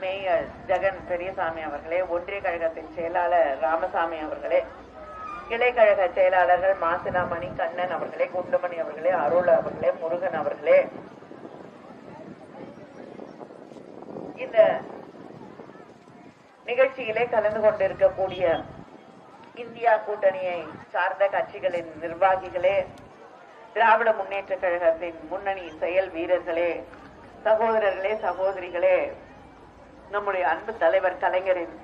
Mayor Jagan Periyasamy அவர்களே ஒன்றிய கழகத்தின் செயலாளர் ராமசாமி அவர்களே கிளைக்கழக செயலாளர்கள் மாசிலாமணி கண்ணன் அவர்களே குண்டுமணி அவர்களே அருள் அவர்களே முருகன் அவர்களே. இந்த நிகழ்ச்சியிலே கலந்து கொண்டிருக்கக்கூடிய இந்தியா கூட்டணியை சார்ந்த கட்சிகளின் நிர்வாகிகளே திராவிட முன்னேற்ற கழகத்தின் முன்னணி செயல் வீரர்களே சகோதரர்களே சகோதரிகளே நம்முடைய அன்பு தலைவர் கலைஞரின்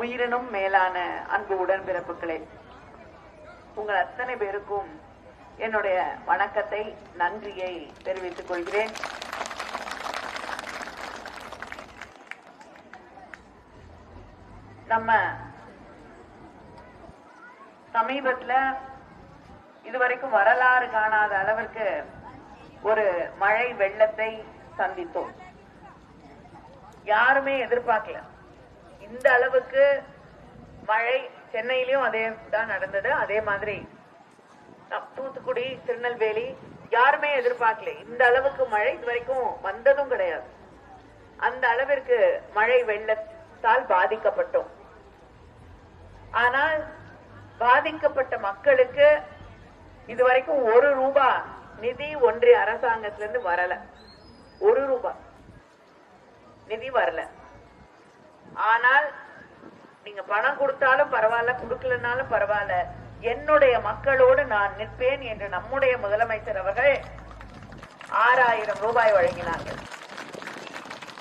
உயிரினும் மேலான அன்பு உடன்பிறப்புகளே உங்கள் அத்தனை பேருக்கும் என்னுடைய வணக்கத்தை நன்றியை தெரிவித்துக் கொள்கிறேன். நம்ம சமீபத்துல இதுவரைக்கும் வரலாறு காணாத அளவிற்கு ஒரு மழை வெள்ளத்தை சந்தித்தோம். யாருமே எதிர்பார்க்கல. இந்த அளவுக்கு மழை சென்னையிலயும் அதே தான் நடந்தது. அதே மாதிரி தூத்துக்குடி திருநெல்வேலி யாருமே எதிர்பார்க்கல. இந்த அளவுக்கு மழை இதுவரைக்கும் வந்ததும் கிடையாது. அந்த அளவிற்கு மழை வெள்ளத்தால் பாதிக்கப்பட்டோம். ஆனால் பாதிக்கப்பட்ட மக்களுக்கு இதுவரைக்கும் ஒரு ரூபா நிதி ஒன்றிய அரசாங்கத்திலிருந்து வரல. ஒரு ரூபாய் நிதி வரல. ஆனால் நீங்க பணம் கொடுத்தாலும் பரவாயில்ல கொடுக்கலனாலும் பரவாயில்ல. என்னுடைய மக்களோடு நான் நிற்பேன் என்று நம்முடைய முதலமைச்சர் அவர்கள் ஆறாயிரம் ரூபாய் வழங்கினார்கள்.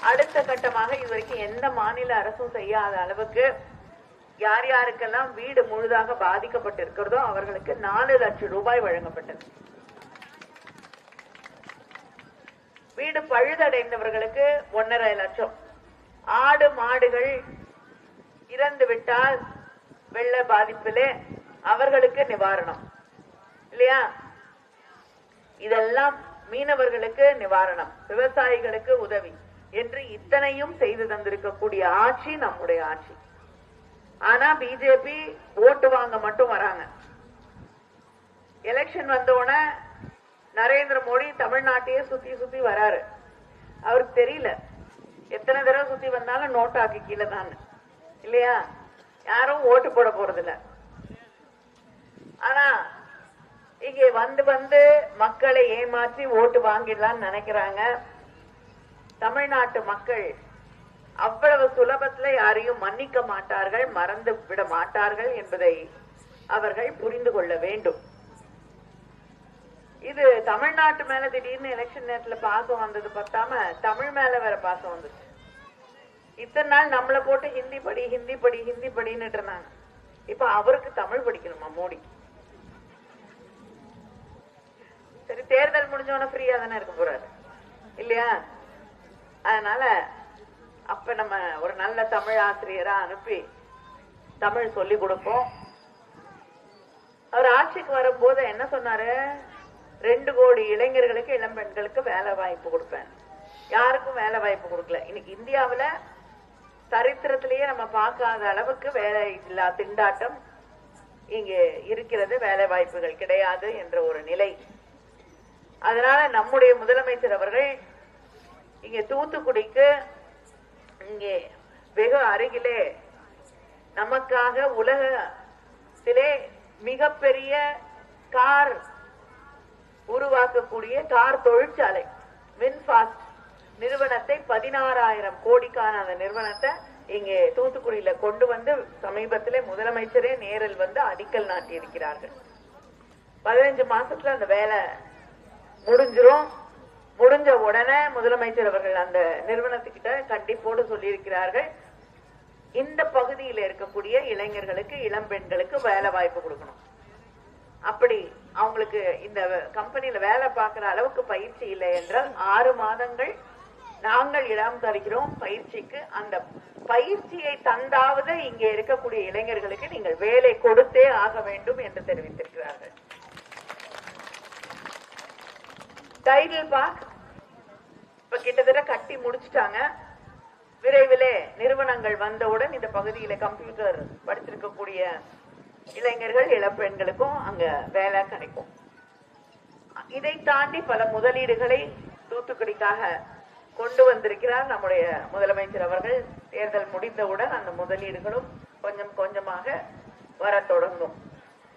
அடுத்த கட்டமாக இதுவரைக்கும் எந்த மாநில அரசும் செய்யாத அளவுக்கு யார் யாருக்கெல்லாம் வீடு முழுதாக பாதிக்கப்பட்டிருக்கிறதோ அவர்களுக்கு நாலு லட்சம் ரூபாய் வழங்கப்பட்டது. வீடு பழுதடைந்தவர்களுக்கு ஒன்னரை லட்சம். ஆடு மாடுகள் இறந்து விட்டால் வெள்ள பாதிப்பிலே அவர்களுக்கு நிவாரணம். இல்லையா? இதெல்லாம் மீனவர்களுக்கு நிவாரணம் விவசாயிகளுக்கு உதவி என்று இத்தனையும் செய்து தந்திருக்கக்கூடிய ஆட்சி நம்முடைய ஆட்சி. ஆனா பிஜேபி ஓட்டு வாங்க மட்டும் வராங்க. எலெக்ஷன் வந்தோடனே நரேந்திர மோடி தமிழ்நாட்டையே சுத்தி சுத்தி வராரு. அவருக்கு தெரியல. எத்தனை தடவை சுத்தி வந்தாலும் நோட்டாக்கு கீழே தான். இல்லையா? யாரும் ஓட்டு போட போறதில்ல. ஆனா இங்கே வந்து வந்து மக்களை ஏமாற்றி ஓட்டு வாங்கிடலாம்னு நினைக்கிறாங்க. தமிழ்நாட்டு மக்கள் அவ்வளவு சுலபத்துல யாரையும் மன்னிக்க மாட்டார்கள் மறந்து விட மாட்டார்கள் என்பதை அவர்கள் புரிந்து கொள்ள வேண்டும். இது தமிழ்நாட்டு மேல திடீர்னு எலெக்ஷன் நேரத்துல பாசம் வந்தது பத்தாம தமிழ் மேல வேற பாசம் வந்துச்சு. இத்தனை நாள் நம்மளை போட்டு ஹிந்தி படி ஹிந்தி படி ஹிந்தி படின்னு இருந்தாங்க. இப்ப அவருக்கு தமிழ் படிக்கணுமா மோடி சரி தேர்தல் முடிஞ்சவன ஃப்ரீயா தானே இருக்க போறாரு. இல்லையா? அதனால அப்ப நம்ம ஒரு நல்ல தமிழ் ஆசிரியரா அனுப்பி தமிழ் சொல்லி கொடுப்போம். அவர் ஆட்சிக்கு வரும்போது என்ன சொன்னாரு? ரெண்டு கோடி இளைஞர்களுக்கு இளம் பெண்களுக்கு வேலை வாய்ப்பு கொடுப்பேன். யாருக்கும் வேலை வாய்ப்பு கொடுக்கல. இன்னைக்கு இந்தியாவில் சரித்திரத்திலேயே நம்ம பார்க்காத அளவுக்கு வேலை இல்லா திண்டாட்டம் இங்கே இருக்கிறது. வேலை வாய்ப்புகள் கிடையாது என்ற ஒரு நிலை. அதனால நம்முடைய முதலமைச்சர் அவர்கள் இங்கே தூத்துக்குடிக்கு இங்கே வெகு அருகிலே நமக்காக உலகத்திலே மிகப்பெரிய கார் உருவாக்கக்கூடிய கார் தொழிற்சாலை. வின்பாஸ்ட் நிறுவனத்தை பதினாறாயிரம் கோடிக்கான அந்த நிறுவனத்தை இங்கே தூத்துக்குடியில கொண்டு வந்து சமீபத்திலே முதலமைச்சரே நேரில் வந்து அடிக்கல் நாட்டி இருக்கிறார்கள் பதினஞ்சு மாசத்துல அந்த வேலை முடிஞ்சிரும். முடிஞ்ச உடனே முதலமைச்சர் அவர்கள் அந்த நிறுவனத்துக்கிட்ட கண்டிப்போடு சொல்லியிருக்கிறார்கள். இந்த பகுதியில் இருக்கக்கூடிய இளைஞர்களுக்கு இளம் பெண்களுக்கு வேலை வாய்ப்பு கொடுக்கணும். அப்படி அவங்களுக்கு இந்த கம்பெனில வேலை பார்க்கிற அளவுக்கு பயிற்சி இல்லை என்றால் ஆறு மாதங்கள் நாங்கள் இடம் தருகிறோம் பயிற்சிக்கு. அந்த பயிற்சியை தந்தாவது இங்கே இருக்கக்கூடிய இளைஞர்களுக்கு நீங்கள் வேலை கொடுத்தே ஆக வேண்டும் என்று தெரிவித்திருக்கிறார்கள். டைட்டில் பார்க் இப்ப கிட்டத்தட்ட கட்டி முடிச்சிட்டாங்க. விரைவிலே நிறுவனங்கள் வந்தவுடன் இந்த பகுதியில கம்ப்யூட்டர் படிச்சிருக்கக்கூடிய இளைஞர்கள் இளம்பெண்களுக்கும் அங்க வேலை கிடைக்கும். இதை தாண்டி பல முதலீடுகளை தூத்துக்குடிக்காக கொண்டு வந்திருக்கிறார் நம்முடைய முதலமைச்சர் அவர்கள். தேர்தல் முடிந்தவுடன் அந்த முதலீடுகளும் கொஞ்சம் கொஞ்சமாக வரத் தொடங்கும்.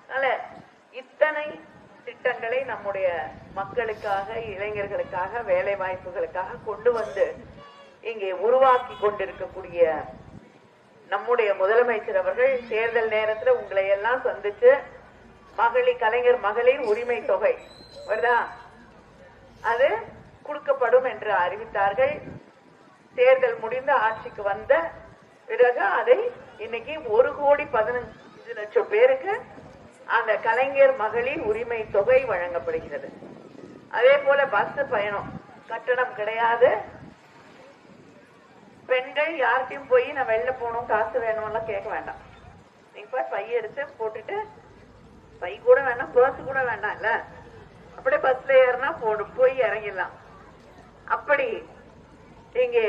அதனால இத்தனை திட்டங்களை நம்முடைய மக்களுக்காக இளைஞர்களுக்காக வேலை வாய்ப்புகளுக்காக கொண்டு வந்து இங்கே உருவாக்கி கொண்டிருக்கக்கூடிய நம்முடைய முதலமைச்சர் அவர்கள் தேர்தல் நேரத்துல உங்களை எல்லாம் சந்திச்சு மகளிர் கலைஞர் மகளிர் உரிமை தொகை வருதா? அது கொடுக்கப்படும் என்று அறிவித்தார்கள். தேர்தல் முடிந்து ஆட்சிக்கு வந்த பிறகு அதை இன்னைக்கு ஒரு கோடி பதினஞ்சு லட்சம் பேருக்கு அந்த கலைஞர் மகளிர் உரிமை தொகை வழங்கப்படுகிறது. அதே போல பஸ் பயணம் கட்டணம் கிடையாது. பெண்கள் யார்கிட்டயும் போய் நான் வெளில போகணும் காசு வேணும்லாம் கேட்க வேண்டாம். நீங்க போய் பை எடுத்து போட்டுட்டு பை கூட வேண்டாம் பர்ஸ் கூட வேண்டாம் இல்ல? அப்படியே பஸ்ல ஏறினா போடும் போய் இறங்கிடலாம். அப்படி இங்கே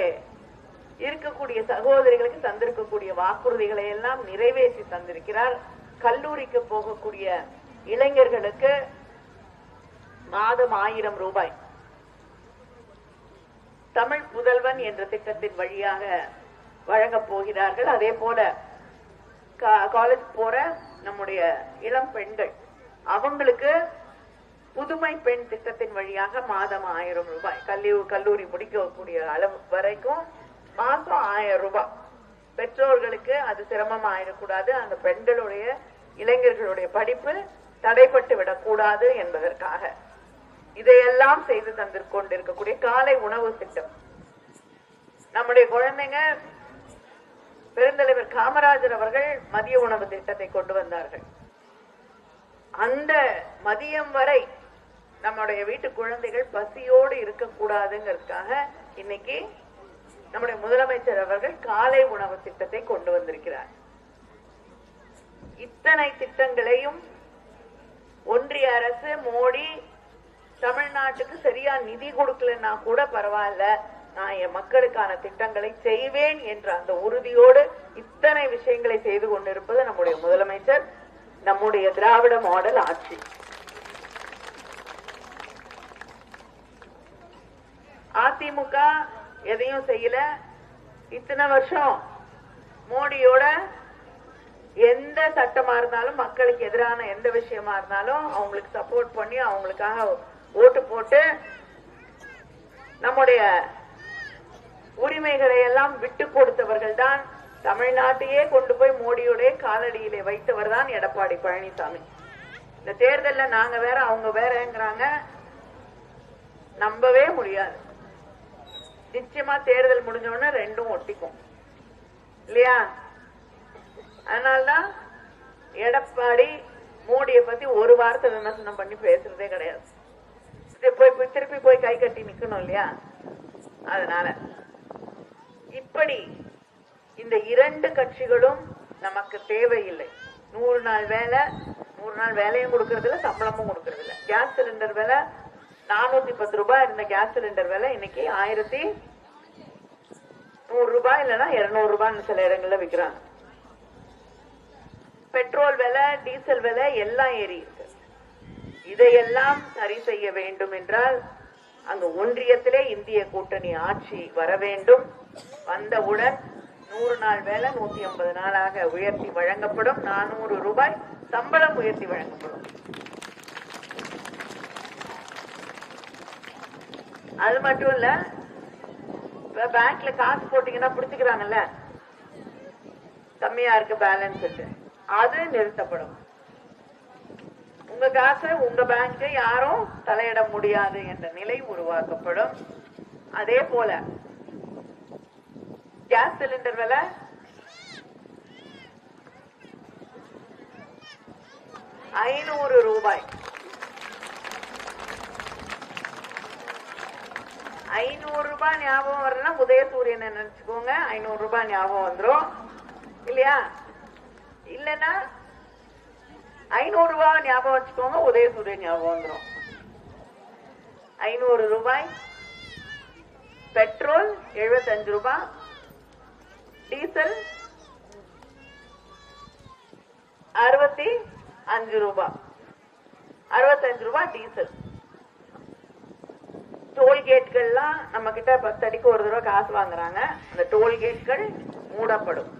இருக்கக்கூடிய சகோதரிகளுக்கு தந்திருக்கக்கூடிய வாக்குறுதிகளை எல்லாம் நிறைவேற்றி தந்திருக்கிறார். கல்லூரிக்கு போகக்கூடிய இளைஞர்களுக்கு மாதம் ஆயிரம் ரூபாய். தமிழ் புதல்வன் என்ற திட்டத்தின் வழியாக வழங்கப் போகிறார்கள். அதே போல காலேஜ் போற நம்முடைய இளம் பெண்கள் அவங்களுக்கு புதுமை பெண் திட்டத்தின் வழியாக மாதம் ஆயிரம் ரூபாய் கல்லூரி கல்லூரி முடிக்கக்கூடிய அளவு வரைக்கும் மாசம் ஆயிரம் ரூபாய். பெற்றோர்களுக்கு அது சிரமம் ஆயிடக்கூடாது. அந்த பெண்களுடைய இளைஞர்களுடைய படிப்பு தடைப்பட்டு விடக்கூடாது என்பதற்காக. இதையெல்லாம் செய்து தந்து கொண்டிருக்கக்கூடிய காலை உணவு திட்டம். நம்முடைய குழந்தைங்க பெருந்தலைவர் காமராஜர் அவர்கள் மதிய உணவு திட்டத்தை கொண்டு வந்தார்கள். அந்த மதியம் வரை நம்முடைய வீட்டு குழந்தைகள் பசியோடு இருக்கக்கூடாதுங்கிறதுக்காக இன்னைக்கு நம்முடைய முதலமைச்சர் அவர்கள் காலை உணவு திட்டத்தை கொண்டு வந்திருக்கிறார். இத்தனை திட்டங்களையும் ஒன்றிய அரசு மோடி தமிழ்நாட்டுக்கு சரியா நிதி கொடுக்கலன்னா கூட பரவாயில்ல. நான் என் மக்களுக்கான திட்டங்களை செய்வேன் என்ற அந்த உறுதியோடு இத்தனை விஷயங்களை செய்து கொண்டிருப்பது நம்முடைய முதலமைச்சர் நம்முடைய திராவிட மாடல் ஆட்சி. அதிமுக எதையும் செய்யல. இத்தனை வருஷம் மோடியோட எந்த சட்டமா இருந்தாலும் மக்களுக்கு எதிரான எந்த விஷயமா இருந்தாலும் அவங்களுக்கு சப்போர்ட் பண்ணி அவங்களுக்காக ஓட்டு போட்டு நம்முடைய உரிமைகளை எல்லாம் விட்டு கொடுத்தவர்கள் தான் தமிழ்நாட்டையே கொண்டு போய் மோடியுடைய காலடியிலே வைத்தவர் தான் எடப்பாடி பழனிசாமி. இந்த தேர்தல்ல நாங்க வேற அவங்க வேறங்கிறாங்க. நம்பவே முடியாது. நிச்சயமா தேர்தல் முடிஞ்ச உடனே ரெண்டும் ஒட்டிக்கும். இல்லையா? அதனால்தான் எடப்பாடி மோடியை பத்தி ஒரு வார்த்தை விமர்சனம் பண்ணி பேசுறதே கிடையாது. போய் போய் திருப்பி போய் கை கட்டி நிக்கணும் இல்லையா? அதனால இப்படி இந்த இரண்டு கட்சிகளும் நமக்கு தேவையில்லை. நூறு நாள் வேலை நூறு நாள் வேலையும் கொடுக்கறதில்ல சம்பளமும் கொடுக்கறதில்ல. கேஸ் சிலிண்டர் விலை நானூத்தி பத்து ரூபாய் இருந்த கேஸ் சிலிண்டர் விலை இன்னைக்கு ஆயிரத்தி நூறு ரூபாய் இல்லைன்னா இருநூறு ரூபான்னு சில இடங்கள்ல விற்கிறாங்க பெட்ரோல் விலை டீசல் விலை எல்லாம் ஏறி இருக்கு. இதையெல்லாம் சரி செய்ய வேண்டும் என்றால் அங்கு ஒன்றியத்திலே இந்திய கூட்டணி ஆட்சி வர வேண்டும். வந்தவுடன் நூறு நாள் வேலை நூத்தி ஐம்பது நாளாக உயர்த்தி வழங்கப்படும். நானூறு ரூபாய் சம்பளம் உயர்த்தி வழங்கப்படும். அது மட்டும் இல்ல இப்ப பேங்க்ல காசு போட்டீங்கன்னா பிடிச்சுக்கிறாங்கல்ல? கம்மியா இருக்கு பேலன்ஸ் அது நிறுத்தப்படும். உங்க காசை உங்க பேங்க் யாரும் தலையிட முடியாது என்ற நிலை உருவாக்கப்படும். அதே போல கேஸ் சிலிண்டர் விலை? ஐநூறு ரூபாய். ஐநூறு ரூபாய் ஞாபகம் வரலன்னா உதயசூரியனை நினைச்சுக்கோங்க ஐநூறு ரூபாய் ஞாபகம் வந்துரும். இல்லையா? இல்லைன்னா ஐநூறு ரூபாய் ஞாபகம் வச்சுக்கோங்க உதயசூரியன் ஞாபகம் வந்துடும் ஐநூறு ரூபாய் பெட்ரோல் எழுபத்தஞ்சு ரூபாய் டீசல் அறுபத்தி அஞ்சு ரூபாய் அறுபத்தஞ்சு ரூபாய் டீசல். டோல்கேட்கள்லாம் நம்ம கிட்ட பத்தடிக்கு ஒரு தடவை காசு வாங்குறாங்க. அந்த டோல்கேட்கள் மூடப்படும்.